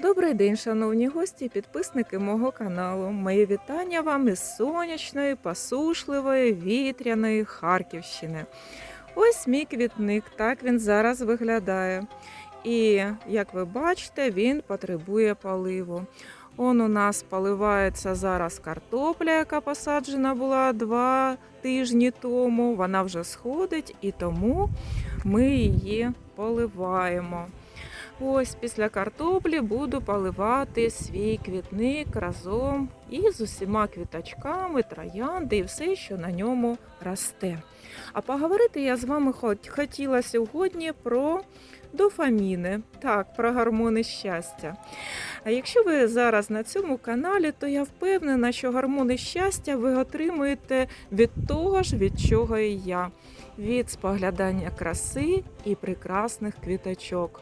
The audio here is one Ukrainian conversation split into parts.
Добрий день, шановні гості і підписники мого каналу. Мої вітання вам із сонячної, посушливої, вітряної Харківщини. Ось мій квітник, так він зараз виглядає. І як ви бачите, він потребує поливу. Он у нас поливається зараз картопля, яка посаджена була два тижні тому. Вона вже сходить і тому ми її поливаємо. Ось після картоплі буду поливати свій квітник разом із усіма квіточками, троянди і все, що на ньому росте. А поговорити я з вами хотіла сьогодні про дофаміни, так, про гормони щастя. А якщо ви зараз на цьому каналі, то я впевнена, що гормони щастя ви отримуєте від того ж, від чого і я, від споглядання краси і прекрасних квіточок.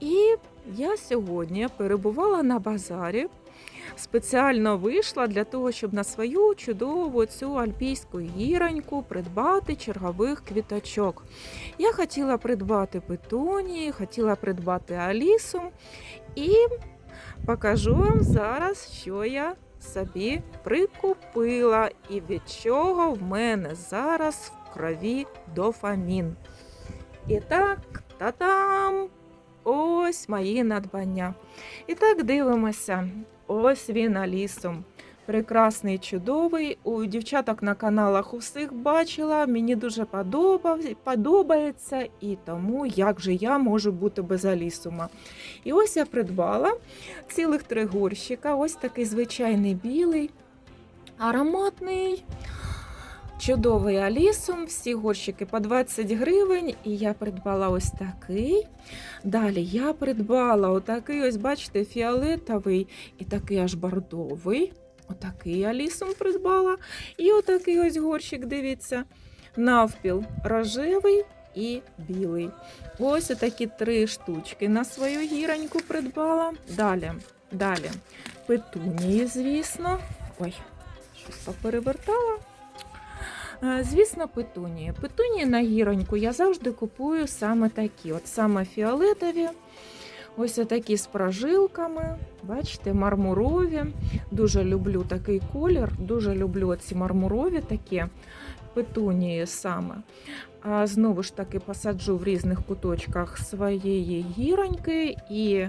І я сьогодні перебувала на базарі, спеціально вийшла для того, щоб на свою чудову цю альпійську гіроньку придбати чергових квіточок. Я хотіла придбати петунії, хотіла придбати алісу і покажу вам зараз, що я собі прикупила і від чого в мене зараз в крові дофамін. І так, та-там! Ось мої надбання. І так дивимося. Ось він алісом. Прекрасний, чудовий. У дівчаток на каналах у всіх бачила. Мені дуже подобав, подобається, і тому як же я можу бути без алісума. І ось я придбала цілих три горщика. Ось такий звичайний білий, ароматний. Чудовий алісом, всі горщики по 20 гривень, і я придбала ось такий. Далі я придбала отакий, ось, бачите, фіолетовий і такий аж бордовий. Отакий алісом придбала. І отакий ось горщик, дивіться, навпіл рожевий і білий. Ось такі три штучки на свою гіроньку придбала. Далі, далі. Петунії, звісно. Ой, щось поперевертала. Е, Звісно, петунії. Петунії на гіроньку я завжди купую саме такі, от саме фіолетові. Ось такі з прожилками, бачите, мармурові. Дуже люблю такий колір, дуже люблю ці мармурові такі петунії саме. А знову ж таки посаджу в різних куточках своєї гіроньки, і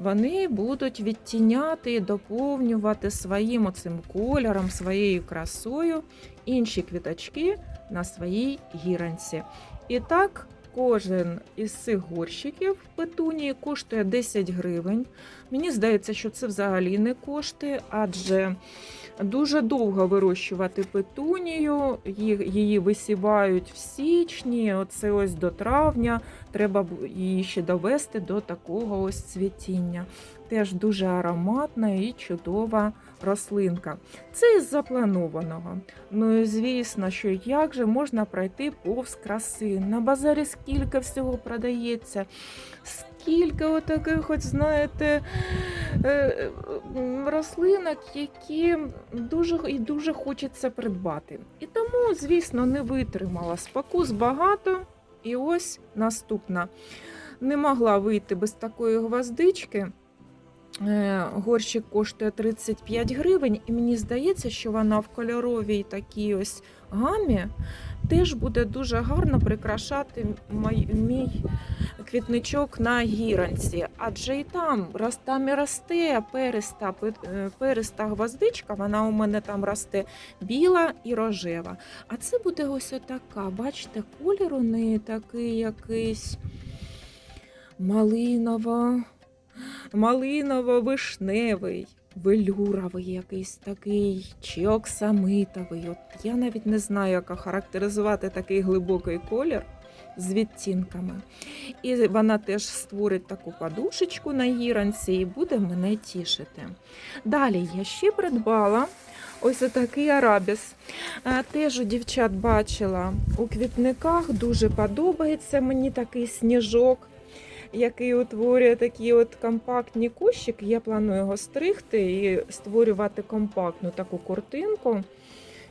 вони будуть відтіняти і доповнювати своїм оцим кольором, своєю красою інші квіточки на своїй гіранці. І так, кожен із цих горщиків петунії коштує 10 гривень. Мені здається, що це взагалі не коштує, адже дуже довго вирощувати петунію, її висівають в січні, оце ось до травня. Треба її ще довести до такого ось цвітіння. Теж дуже ароматна і чудова рослинка. Це із запланованого. Ну і звісно, що як же можна пройти повз краси. На базарі скільки всього продається, скільки отаких, хоч знаєте, рослинок, які дуже і дуже хочеться придбати. І тому, звісно, не витримала. Спокус багато. І ось наступна. Не могла вийти без такої гвоздички. Е, Горщик коштує 35 гривень, і мені здається, що вона в кольоровій такій ось гамі теж буде дуже гарно прикрашати мій, квітничок на гіранці. Адже і там роз- там і росте периста, пи- е, периста гвоздичка, вона у мене там росте біла і рожева. А це буде ось отака. Бачите, колір у неї такий якийсь малиново малиново-вишневий, велюровий якийсь такий, чи оксамитовий. От я навіть не знаю, як охарактеризувати такий глибокий колір з відтінками. І вона теж створить таку подушечку на гіранці і буде мене тішити. Далі я ще придбала. Ось такий арабіс. Теж у дівчат бачила у квітниках, дуже подобається мені такий сніжок який утворює такі от компактні кущики. Я планую його стригти і створювати компактну таку картинку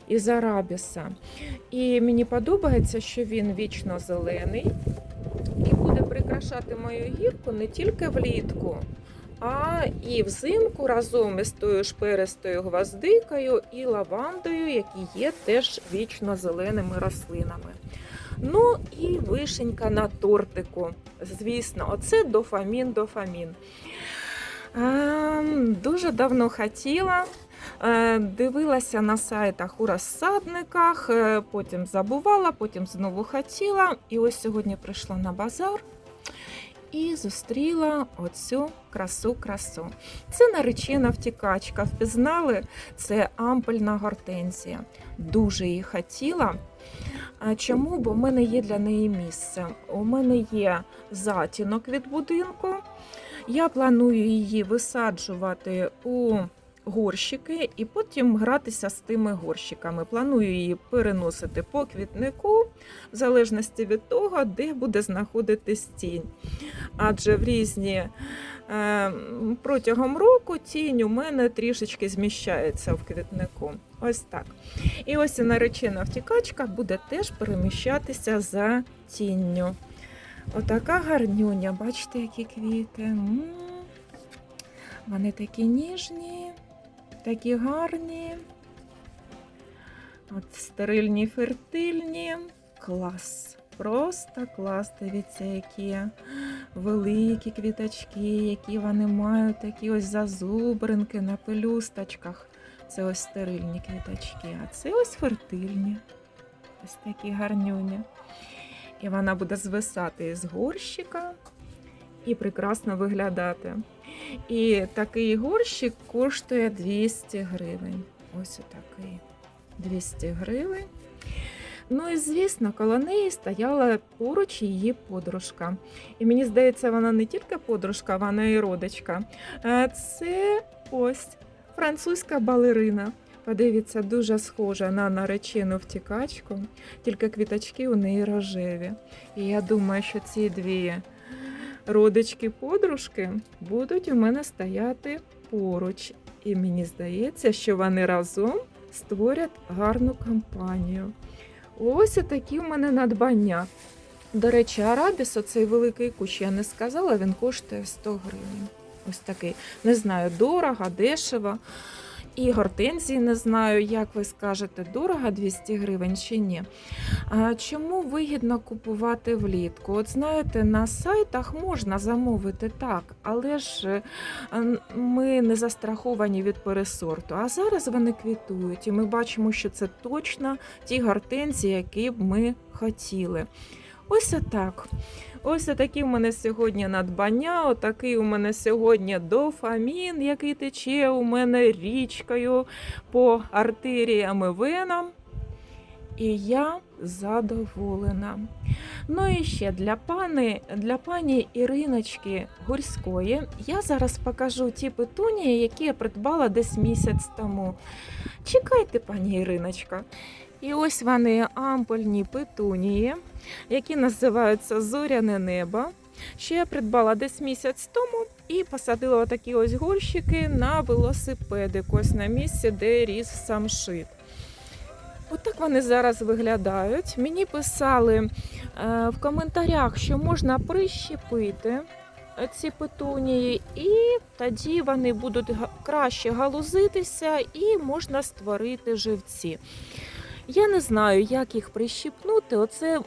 із арабіса. І мені подобається, що він вічно зелений і буде прикрашати мою гірку не тільки влітку, А і взимку разом із тою ж перестою гвоздикою і лавандою, які є теж вічно зеленими рослинами. Ну і вишенька на тортику. Звісно, оце дофамін, дофамін. Ем, Дуже давно хотіла. Е, Дивилася на сайтах у розсадниках, е, потім забувала, потім знову хотіла. І ось сьогодні прийшла на базар і зустріла оцю красу-красу. Це наречена втікачка. Впізнали? Це ампельна гортензія. Дуже її хотіла. Чому? Бо в мене є для неї місце. У мене є затінок від будинку. Я планую її висаджувати у горщики і потім гратися з тими горщиками. Планую її переносити по квітнику, в залежності від того, де буде знаходитись тінь. Адже в різні протягом року тінь у мене трішечки зміщається в квітнику. Ось так. І ось наречена втікачка буде теж переміщатися за тінню. Отака гарнюня, бачите, які квіти. Вони такі ніжні, такі гарні. От стерильні, фертильні. Клас. Просто клас. Дивіться, які великі квіточки, які вони мають такі ось зазубринки на пелюсточках. Це ось стерильні квіточки, а це ось фертильні. Ось такі гарнюні. І вона буде звисати із горщика і прекрасно виглядати. І такий горщик коштує 200 гривень. Ось отакий 200 гривень. Ну і звісно, коло неї стояла поруч її подружка. І мені здається, вона не тільки подружка, вона і родичка. Е, Це ось французька балерина. Подивіться, дуже схожа на наречену втікачку, тільки квіточки у неї рожеві. І я думаю, що ці дві родички-подружки будуть у мене стояти поруч. І мені здається, що вони разом створять гарну компанію. Ось такі в мене надбання. До речі, арабіс, оцей великий кущ, я не сказала, він коштує 100 гривень. Ось такий. Не знаю, дорого, дешево. І гортензії не знаю, як ви скажете, дорого 200 гривень чи ні. Чому вигідно купувати влітку? От знаєте, на сайтах можна замовити так, але ж е, ми не застраховані від пересорту. А зараз вони квітують, і ми бачимо, що це точно ті гортензії, які б ми хотіли. Ось отак. Ось такі в мене сьогодні надбання. Отакий у мене сьогодні дофамін, який тече у мене річкою по артеріям і венам. І я задоволена. Ну і ще для пани, для пані Іриночки Гурської я зараз покажу ті петунії, які я придбала десь місяць тому. Чекайте, пані Іриночка. І ось вони ампельні петунії, які називаються Зоряне небо. Що я придбала десь місяць тому і посадила отакі ось горщики на велосипедик, ось на місці, де ріс самшит. Отак вони зараз виглядають. Мені писали е, в коментарях, що можна прищепити ці петунії, і тоді вони будуть краще галузитися і можна створити живці. Я не знаю, як їх прищіпнути. Оце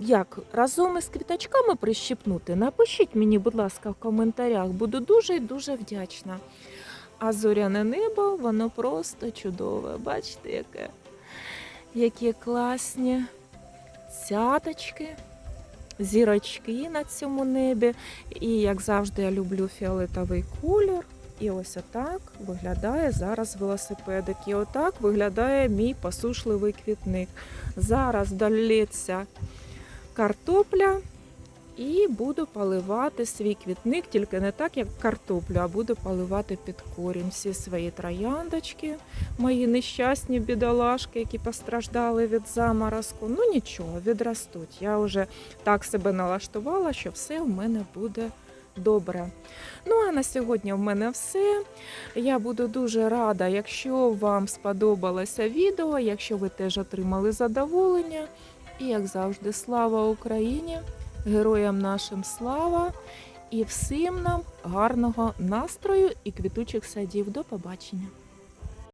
як разом із квіточками прищіпнути. Напишіть мені, будь ласка, в коментарях. Буду дуже і дуже вдячна. А зоряне небо, воно просто чудове. Бачите, яке? Які класні цяточки, зірочки на цьому небі. І, як завжди, я люблю фіолетовий колір. І ось отак виглядає зараз велосипедик. І отак виглядає мій посушливий квітник. Зараз долється картопля і буду поливати свій квітник, тільки не так, як картоплю, а буду поливати під корінь всі свої трояндочки, мої нещасні бідолашки, які постраждали від заморозку. Ну нічого, відростуть. Я вже так себе налаштувала, що все в мене буде добре. Ну а на сьогодні в мене все. Я буду дуже рада, якщо вам сподобалося відео, якщо ви теж отримали задоволення. І як завжди, слава Україні! Героям нашим слава! І всім нам гарного настрою і квітучих садів. До побачення!